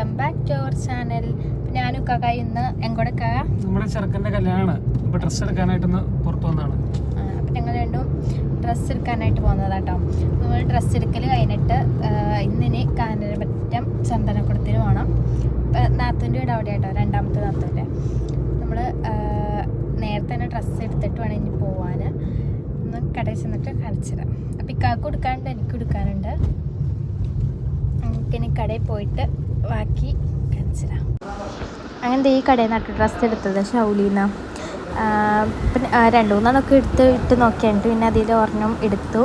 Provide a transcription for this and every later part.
Welcome back to our channel. ഞാനും കക ഇന്ന് എങ്ങോട്ടേക്കാ നമ്മുടെ ചെറുക്കന്റെ കല്യാണമാണ് ഇപ്പൊ ഡ്രസ്സ് എടുക്കാനായിട്ട് പുറത്തു വന്നാണ് അപ്പം ഞങ്ങൾ രണ്ടും ഡ്രസ്സ് എടുക്കാനായിട്ട് പോകുന്നതാട്ടോ നമ്മൾ ഡ്രസ്സ് എടുക്കൽ കഴിഞ്ഞിട്ട് ഇന്നിനി കാനരമറ്റം ചന്ദനക്കുടത്തിന് പോകണം നാത്തൂന്റെ വീട് അവിടെ ആട്ടോ രണ്ടാമത്തെ നാത്തൂന്റെ. നമ്മൾ നേരത്തെ തന്നെ ഡ്രസ്സ് എടുത്തിട്ട് വേണം ഇനി പോവാൻ ഒന്ന് കടയിൽ ചെന്നിട്ട് കാണിച്ചുതരാം. അപ്പം ഇക്കാക്ക് കൊടുക്കാനുണ്ട് എനിക്ക് കൊടുക്കാനുണ്ട്. നമുക്കിനി കടയിൽ പോയിട്ട് ബാക്കി അങ്ങനെ അങ്ങനത്തെ ഈ കടയിൽ നിന്നാണ് ഡ്രസ്സ് എടുത്തത്? ഷൗലീന പിന്നെ രണ്ടു മൂന്നെണ്ണമൊക്കെ എടുത്ത് ഇട്ട് നോക്കിയിട്ട് പിന്നെ അതിൽ ഒരെണ്ണം എടുത്തു.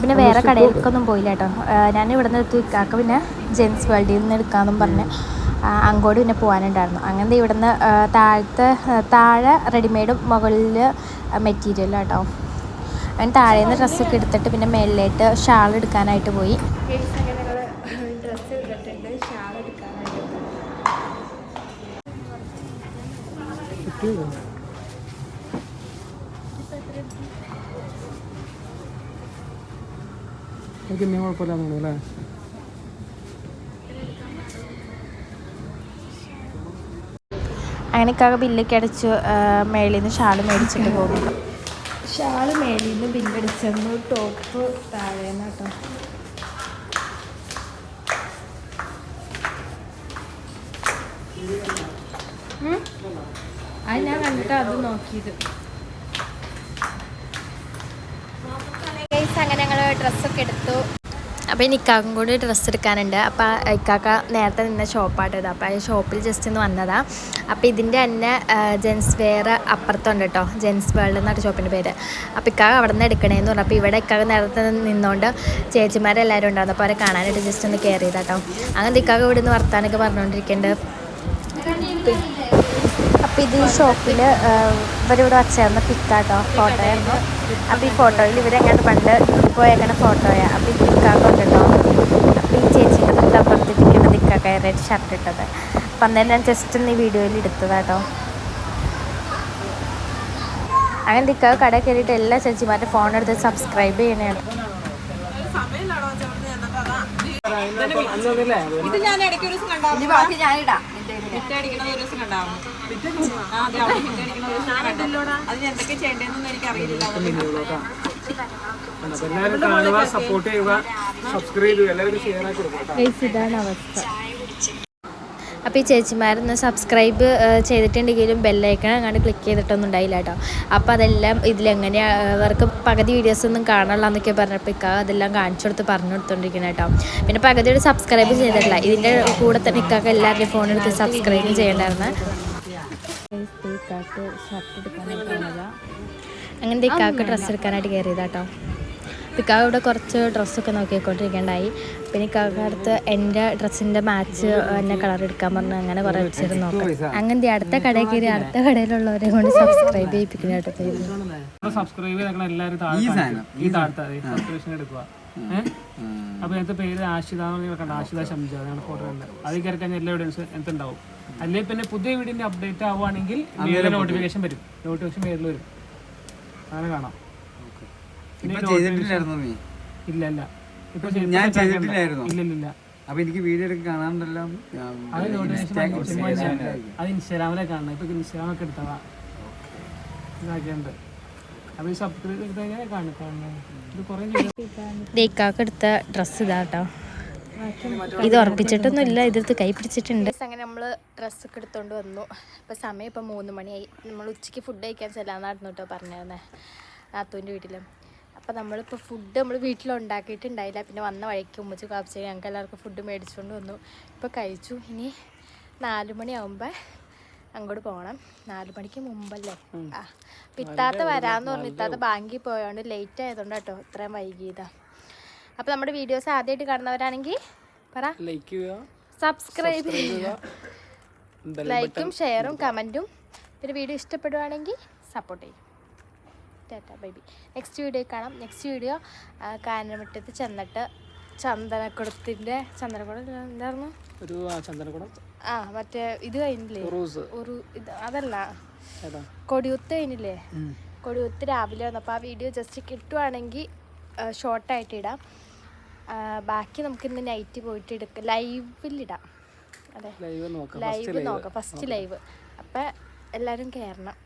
പിന്നെ വേറെ കടയിലേക്കൊന്നും പോയില്ല കേട്ടോ. ഞാൻ ഇവിടെ നിന്ന് എടുത്തു ഇക്കാക്ക പിന്നെ ജെൻസ് വേൾഡിൽ നിന്ന് എടുക്കാമെന്നും പറഞ്ഞ് അങ്ങോട്ട് പിന്നെ പോകാനുണ്ടായിരുന്നു. അങ്ങനത്തെ ഇവിടെ നിന്ന് താഴത്തെ താഴെ റെഡിമെയ്ഡും മുകളിൽ മെറ്റീരിയൽ കേട്ടോ അങ്ങനെ താഴെ നിന്ന് ഡ്രസ്സൊക്കെ എടുത്തിട്ട് പിന്നെ മേളിലേക്ക് ഷാൾ എടുക്കാനായിട്ട് പോയി ഡ്രസ്സ് എടുത്തിട്ടുണ്ട് ഷാൾ എടുക്കാനായിട്ട് എനിക്ക് നീ കുഴപ്പമില്ല തോന്നുന്നു അല്ലേ? അങ്ങനെയൊക്കെ ബില്ലൊക്കെ അടിച്ച് മേളിൽ നിന്ന് ഷാൾ മേടിച്ചിട്ട് പോകുന്നു. ഷാൾ മേളിൽ നിന്ന് ബില്ലടിച്ചെന്നു ടോപ്പ് താഴേന്ന് കേട്ടോ. കണ്ടിട്ട് അത് അങ്ങനെ എടുത്തു. അപ്പോൾ ഇക്കാക്കും കൂടി ഡ്രസ്സ് എടുക്കാനുണ്ട്. അപ്പോൾ ഇക്കാക്ക നേരത്തെ നിന്ന ഷോപ്പായിട്ട് അപ്പൊ അപ്പോൾ ആ ഷോപ്പിൽ ജസ്റ്റ് ഒന്ന് വന്നതാ. അപ്പോൾ ഇതിന്റെ തന്നെ ജെൻസ് വെയർ അപ്പുറത്തുണ്ട് കേട്ടോ ജെൻസ് വേൾഡ് എന്നാണ് ഷോപ്പിന്റെ പേര്. അപ്പോൾ ഇക്കാക്ക അവിടെ നിന്ന് എടുക്കണേന്ന് പറഞ്ഞു. അപ്പോൾ ഇവിടെ ഇക്കാക്ക നേരത്തെ നിന്നോണ്ട് ചേച്ചിമാരെല്ലാവരും ഉണ്ടായിരുന്നു. അപ്പോൾ അവരെ കാണാനായിട്ട് ജസ്റ്റ് ഒന്ന് കയറി ചെയ്താട്ടോ അങ്ങനെ ഇക്കാക്ക ഇവിടെ നിന്ന് വർത്താനൊക്കെ പറഞ്ഞുകൊണ്ടിരിക്കുന്നുണ്ട് അപ്പോൾ ഇത് ഈ ഷോപ്പിൽ ഇവരിവിടെ വച്ചേർന്ന പിക്കാട്ടോ ഫോട്ടോയായിരുന്നു. അപ്പോൾ ഈ ഫോട്ടോയിൽ ഇവരെങ്ങാണ്ട് പണ്ട് പോയേക്കണ ഫോട്ടോയാണ് അപ്പോൾ ഈ പിക്കാക്കുണ്ട് കേട്ടോ അപ്പോൾ ഈ ചേച്ചിന്റെ തൊട്ടപ്പുറത്തിരിക്കുന്നത് ഇക്കാക്ക റെഡ് ഷർട്ട് ഇട്ടത്. അപ്പം അന്നേരം ഞാൻ ജസ്റ്റ് ഒന്ന് ഈ വീഡിയോയിൽ എടുത്തതാട്ടോ. അങ്ങനെ ഇക്കാവ് കട കയറിയിട്ട് എല്ലാ ചേച്ചിമാരുടെ ഫോൺ എടുത്ത് സബ്സ്ക്രൈബ് ചെയ്യണേണ് ഇത് ഞാൻ ഇടയ്ക്ക് ഒരു ദിവസം കണ്ടാവും ബാക്കി കണ്ടാവും ഹിറ്റ് അടിക്കണ ഒരു ദിവസം കണ്ടു അത് ഞാൻ എന്തൊക്കെ ചെയ്യേണ്ടതെന്നൊന്നും എനിക്ക് സപ്പോർട്ട് ചെയ്യുക സബ്സ്ക്രൈബ് എല്ലാവരും അവസ്ഥ അപ്പോൾ ഈ ചേച്ചിമാരൊന്ന് സബ്സ്ക്രൈബ് ചെയ്തിട്ടുണ്ടെങ്കിലും ബെല്ലൈക്കൺ അങ്ങോട്ട് ക്ലിക്ക് ചെയ്തിട്ടൊന്നും ഉണ്ടായില്ല കേട്ടോ. അപ്പോൾ അതെല്ലാം ഇതിലെങ്ങനെയാണ് അവർക്ക് പകുതി വീഡിയോസ് ഒന്നും കാണാനുള്ള എന്നൊക്കെ പറഞ്ഞപ്പോൾ ഇക്ക അതെല്ലാം കാണിച്ചു കൊടുത്ത് പറഞ്ഞു കൊടുത്തോണ്ടിരിക്കുന്നത് കേട്ടോ. പിന്നെ പകുതിയോട് സബ്സ്ക്രൈബ് ചെയ്തിട്ടില്ല. ഇതിന്റെ കൂടെ തന്നെ ഇക്കാക്ക് എല്ലാവരുടെയും ഫോൺ എടുത്ത് സബ്സ്ക്രൈബ് ചെയ്യണ്ടായിരുന്നു. അങ്ങനത്തെ ഇക്കാക്ക് ഡ്രസ്സ് എടുക്കാനായിട്ട് കയറിയതാട്ടോ ഇക്കാവ് ഇവിടെ കുറച്ച് ഡ്രസ്സൊക്കെ നോക്കിക്കൊണ്ടിരിക്കണ്ടായി. പിന്നെ ഇക്കാക്ക് അടുത്ത് എന്റെ ഡ്രസ്സിന്റെ മാച്ച് എന്നെ കളർ എടുക്കാൻ പറഞ്ഞു അങ്ങനെ കുറേ വെച്ചിരുന്നു നോക്കാം. അങ്ങനത്തെ അടുത്ത കടയിൽ കയറി അടുത്ത കടയിലുള്ളവരെ കൊണ്ട് സബ്സ്ക്രൈബ് ചെയ്യിപ്പിക്കുന്ന സബ്സ്ക്രൈബ് ചെയ്തേക്കണ എല്ലാവരും ഈ സബ്സ്ക്രിപ്ഷൻ എടുക്കുക. അപ്പൊ എന്റെ പേര് ആഷിത എന്ന് പറഞ്ഞ് കണ്ട. ആഷിത ഷംജ. അതാണ് ഫോട്ടോ കണ്ടത്. അതിൽ കയറി കഴിഞ്ഞാൽ എല്ലാ എവിഡൻസ് എന്തുണ്ടാവും? അല്ലെങ്കിൽ പിന്നെ പുതിയ വീടിന്റെ അപ്ഡേറ്റ് ആവുകയാണെങ്കിൽ നോട്ടിഫിക്കേഷൻ വരും. നോട്ടിഫിക്കേഷൻ പേരിൽ വരും. അങ്ങനെ കാണാം. ഡ്രസ് ചെയ്തിട്ടില്ലായിരുന്നു നീ? ഇല്ല ഇല്ല. ഇപ്പൊ ഞാൻ ചെയ്തിട്ടില്ലായിരുന്നു? ഇല്ല ഇല്ല ഇല്ല. അപ്പൊ എനിക്ക് വീഡിയോ എടുക്കാൻ കാണാണ്ടല്ലോ അത് നോട്ടിഫിക്കേഷൻ അത് ഇൻസ്റ്റാഗ്രാമിലെ കാണണം. ഇപ്പൊ ഇൻസ്റ്റാഗ്രാമൊക്കെ എടുത്തതാ. ഇതാക്കിയുണ്ട് അപ്പൊ ഈ സബ്സ്ക്രൈബ് എടുത്ത് കഴിഞ്ഞാൽ കാണും കാണണം ഇത് കുറേ ഇക്കാക്ക് എടുത്ത ഡ്രസ്സ് ഇതാട്ടോ. ഇത് ഉറപ്പിച്ചിട്ടൊന്നുമില്ല ഇതെടുത്ത് കൈ പിടിച്ചിട്ടുണ്ട്. അങ്ങനെ നമ്മൾ ഡ്രസ്സൊക്കെ എടുത്തോണ്ട് വന്നു. ഇപ്പം സമയം ഇപ്പം മൂന്ന് മണിയായി. നമ്മൾ ഉച്ചയ്ക്ക് ഫുഡ് കഴിക്കാൻ ചെല്ലാന്നായിരുന്നു കേട്ടോ പറഞ്ഞിരുന്നേ നാത്തൂന്റെ വീട്ടിലും. അപ്പൊ നമ്മളിപ്പോൾ ഫുഡ് നമ്മൾ വീട്ടിലുണ്ടാക്കിയിട്ടുണ്ടായില്ല. പിന്നെ വന്ന വഴിക്ക് ഉമ്മച്ച് കാപ്പിച്ച് ഞങ്ങൾക്ക് എല്ലാവർക്കും ഫുഡ് മേടിച്ചുകൊണ്ട് വന്നു. ഇപ്പോൾ കഴിച്ചു. ഇനി നാല് മണിയാവുമ്പോ അങ്ങോട്ട് പോകണം നാല് മണിക്ക് മുമ്പല്ലേ? ആ വരാന്ന് ഇത്താത്ത വരാമെന്ന് പറഞ്ഞു. ഇത്താത്ത ബാങ്കിൽ പോയോണ്ട് ലേറ്റ് ആയതുകൊണ്ട് കേട്ടോ ഇത്രയും വൈകിയതാ. അപ്പോൾ നമ്മുടെ വീഡിയോസ് ആദ്യമായിട്ട് കാണുന്നവരാണെങ്കിൽ പറ. ലൈക്ക് ചെയ്യുക. സബ്സ്ക്രൈബ് ചെയ്യുക. ലൈക്കും ഷെയറും കമന്റും പിന്നെ വീഡിയോ ഇഷ്ടപ്പെടുവാണെങ്കിൽ സപ്പോർട്ട് ചെയ്യും. ടാറ്റാ ബേബി നെക്സ്റ്റ് വീഡിയോ കാണാം. നെക്സ്റ്റ് വീഡിയോ കാനമുറ്റത്ത് ചെന്നിട്ട് ചന്ദനക്കുടത്തിന്റെ ചന്ദനക്കുടം എന്തായിരുന്നു? ഒരു ചന്ദനക്കുടം ആ മറ്റേ ഇത് കഴിഞ്ഞില്ലേ? ഒരു ഇത് അതല്ല. കൊടിയുത്ത് കഴിഞ്ഞില്ലേ? കൊടിയുത്ത് രാവിലെ വന്നപ്പോൾ ആ വീഡിയോ ജസ്റ്റ് കിട്ടുവാണെങ്കിൽ ഷോർട്ടായിട്ട് ഇടാം. ബാക്കി നമുക്ക് ഇന്ന് നൈറ്റ് പോയിട്ട് എടുക്കാം ലൈവിലിടാം അതെ. ലൈവ് നോക്കാം. ഫസ്റ്റ് ലൈവ് അപ്പം എല്ലാവരും കയറണം.